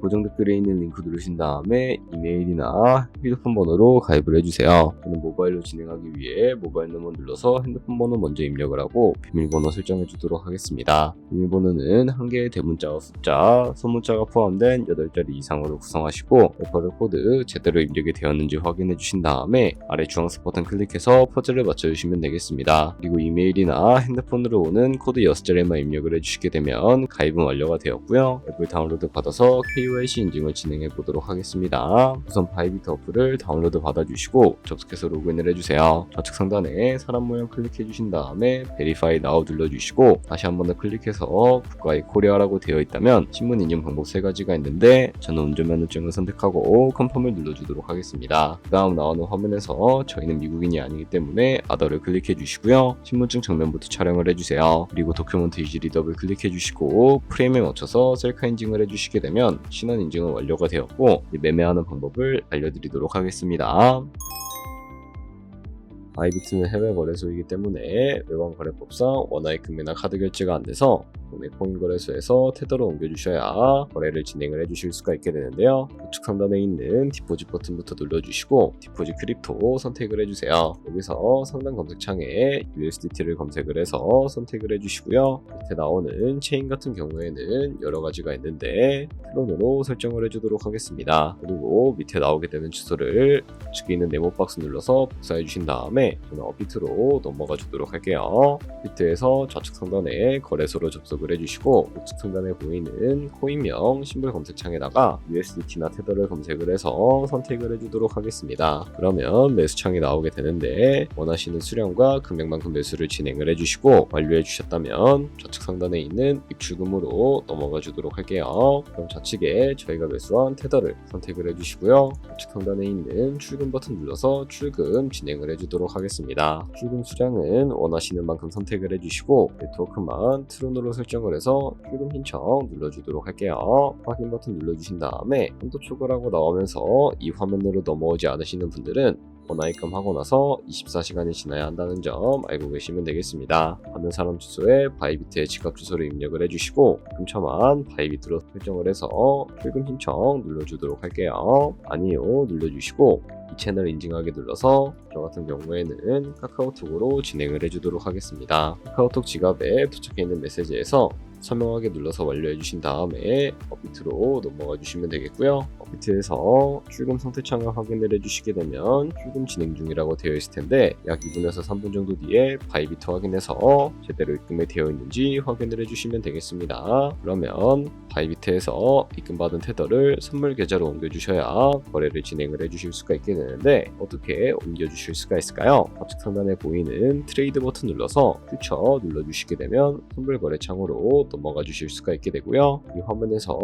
고정 댓글에 있는 링크 누르신 다음에 이메일이나 휴대폰 번호로 가입을 해주세요. 저는 모바일로 진행하기 위해 모바일 넘버 눌러서 핸드폰 번호 먼저 입력을 하고 비밀번호 설정해 주도록 하겠습니다. 비밀번호는 한 개의 대문자와 숫자, 소문자가 포함된 8자리 이상으로 구성하시고 레퍼럴 코드 제대로 입력이 되었는지 확인해 주신 다음에 아래 주황색 버튼 클릭해서 퍼즐을 맞춰주시면 되겠습니다. 그리고 이메일이나 핸드폰으로 오는 코드 6자리만 입력을 해주시게 되면 가입은 완료가 되었고요. 앱을 다운로드 받아서 KYC 인증을 진행해 보도록 하겠습니다. 우선 바이비트 어플을 다운로드 받아주시고 접속해서 로그인을 해주세요. 좌측 상단에 사람 모양 클릭해 주신 다음에 베리파이 나우 눌러주시고 다시 한 번 더 클릭해서 국가의 코리아라고 되어 있다면 신문 인증 방법 세 가지가 있는데 저는 운전면허증을 선택하고 컨펌을 눌러주도록 하겠습니다. 그 다음 나오는 화면에서 저희는 미국인이 아니기 때문에 아더를 클릭해 주시고요. 신분증 정면부터 촬영을 해주세요. 그리고 도큐먼트 이지 리더블 클릭해 주시고 프레임에 맞춰서 셀카 인증을 해주시게 되면 신원 인증은 완료가 되었고 매매하는 방법을 알려드리도록 하겠습니다. 바이비트는 해외 거래소이기 때문에 외환 거래법상 원화의 금매나 카드 결제가 안 돼서 국내 코인 거래소에서 테더로 옮겨주셔야 거래를 진행을 해주실 수가 있게 되는데요. 우측 상단에 있는 디포짓 버튼부터 눌러주시고 디포짓 크립토 선택을 해주세요. 여기서 상단 검색창에 USDT를 검색을 해서 선택을 해주시고요. 밑에 나오는 체인 같은 경우에는 여러 가지가 있는데 트론으로 설정을 해주도록 하겠습니다. 그리고 밑에 나오게 되는 주소를 우측에 있는 네모 박스 눌러서 복사해 주신 다음에 저는 업비트로 넘어가 주도록 할게요. 비트에서 좌측 상단에 거래소로 접속 을 해주시고 우측 상단에 보이는 코인명 심볼 검색창에다가 USDT나 테더를 검색을 해서 선택을 해주도록 하겠습니다. 그러면 매수창이 나오게 되는데 원하시는 수량과 금액만큼 매수를 진행을 해주시고 완료해 주셨다면 좌측 상단에 있는 입출금으로 넘어가 주도록 할게요. 그럼 좌측에 저희가 매수한 테더를 선택을 해주시고요. 우측 상단에 있는 출금 버튼 눌러서 출금 진행을 해주도록 하겠습니다. 출금 수량은 원하시는 만큼 선택을 해주시고 네트워크만 트론으로 설정 을 해서 출금 신청 눌러주도록 할게요. 확인 버튼 눌러주신 다음에 한도 초과라고 나오면서 이 화면으로 넘어오지 않으시는 분들은 원화입금 하고 나서 24시간이 지나야 한다는 점 알고 계시면 되겠습니다. 받는 사람 주소에 바이비트의 지갑 주소를 입력을 해주시고 입금처만 바이비트로 설정을 해서 출금 신청 눌러주도록 할게요. 아니요 눌러주시고 이 채널 인증하기 눌러서 저 같은 경우에는 카카오톡으로 진행을 해주도록 하겠습니다. 카카오톡 지갑에 도착해 있는 메시지에서 설명하게 눌러서 완료해 주신 다음에 업비트로 넘어가 주시면 되겠고요. 업비트에서 출금 상태 창을 확인을 해 주시게 되면 출금 진행 중이라고 되어 있을 텐데 약 2분에서 3분 정도 뒤에 바이비트 확인해서 제대로 입금이 되어 있는지 확인을 해 주시면 되겠습니다. 그러면 바이비트에서 입금받은 테더를 선물 계좌로 옮겨 주셔야 거래를 진행을 해 주실 수가 있게 되는데 어떻게 옮겨 주실 수가 있을까요? 좌측 상단에 보이는 트레이드 버튼 눌러서 퓨처 눌러 주시게 되면 선물 거래 창으로 넘어가 주실 수가 있게 되고요. 이 화면에서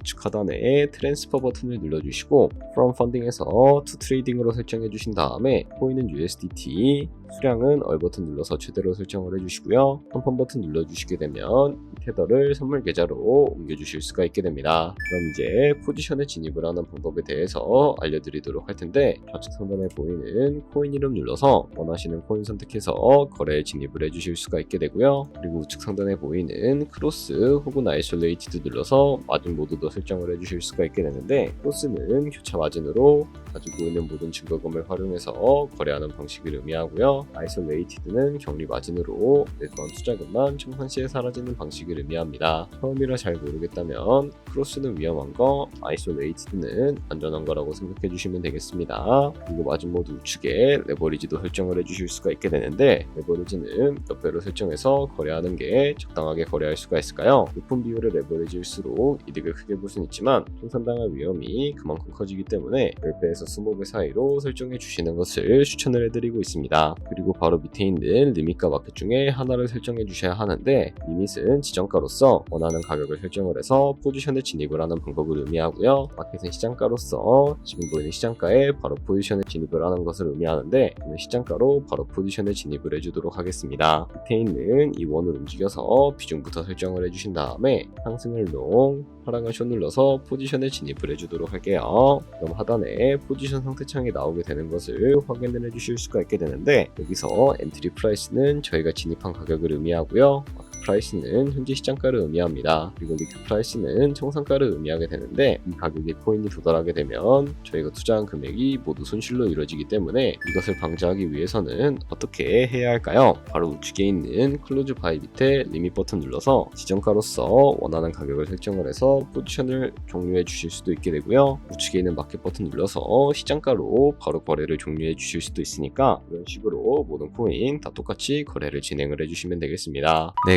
우측 하단에 트랜스퍼 버튼을 버튼을 눌러주시고 From Funding에서 To Trading으로 설정해 주신 다음에 코인은 USDT, 수량은 얼 버튼 눌러서 최대로 설정을 해주시고요. 컨펌 버튼 눌러주시게 되면 이 테더를 선물 계좌로 옮겨주실 수가 있게 됩니다. 그럼 이제 포지션에 진입을 하는 방법에 대해서 알려드리도록 할 텐데 좌측 상단에 보이는 코인 이름 눌러서 원하시는 코인 선택해서 거래에 진입을 해주실 수가 있게 되고요. 그리고 우측 상단에 보이는 크로스 혹은 아이솔레이티드 눌러서 마진 모드도 설정을 해주실 수가 있게 되는데 크로스는 교차 마진으로 가지고 있는 모든 증거금을 활용해서 거래하는 방식을 의미하고요. 아이솔레이티드는 격리 마진으로 매수한 투자금만 청산 시에 사라지는 방식을 의미합니다. 처음이라 잘 모르겠다면 크로스는 위험한 거, 아이솔레이티드는 안전한 거라고 생각해 주시면 되겠습니다. 그리고 마진 모드 우측에 레버리지도 설정을 해주실 수가 있게 되는데 레버리지는 몇 배로 설정해서 거래하는 게 적당하게 거래할 수가 있을까요? 높은 비율의 레버리지일수록 이득을 크게 볼 수는 있지만 손상당할 위험이 그만큼 커지기 때문에 10배에서 20배 사이로 설정해 주시는 것을 추천을 해드리고 있습니다. 그리고 바로 밑에 있는 리밋과 마켓 중에 하나를 설정해 주셔야 하는데 리밋은 지정 가로서 원하는 가격을 설정을 해서 포지션에 진입을 하는 방법을 의미하고요. 마켓은 시장가로서 지금 보이는 시장가에 바로 포지션에 진입을 하는 것을 의미하는데 저는 시장가로 바로 포지션에 진입을 해주도록 하겠습니다. 밑에 있는 이 원을 움직여서 비중부터 설정을 해주신 다음에 상승을 롱, 하락을 숏 눌러서 포지션에 진입을 해주도록 할게요. 그럼 하단에 포지션 상태 창이 나오게 되는 것을 확인을 해주실 수가 있게 되는데 여기서 엔트리 프라이스는 저희가 진입한 가격을 의미하고요. 프라이스는 현재 시장가를 의미합니다. 그리고 리크 프라이스는 청산가를 의미하게 되는데 이 가격에 코인이 도달하게 되면 저희가 투자한 금액이 모두 손실로 이루어지기 때문에 이것을 방지하기 위해서는 어떻게 해야 할까요? 바로 우측에 있는 클로즈 바이 밑에 리밋 버튼 눌러서 지정가로서 원하는 가격을 설정을 해서 포지션을 종료해 주실 수도 있게 되고요. 우측에 있는 마켓 버튼 눌러서 시장가로 바로 거래를 종료해 주실 수도 있으니까 이런 식으로 모든 코인 다 똑같이 거래를 진행을 해주시면 되겠습니다. 네,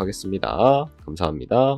하겠습니다. 감사합니다.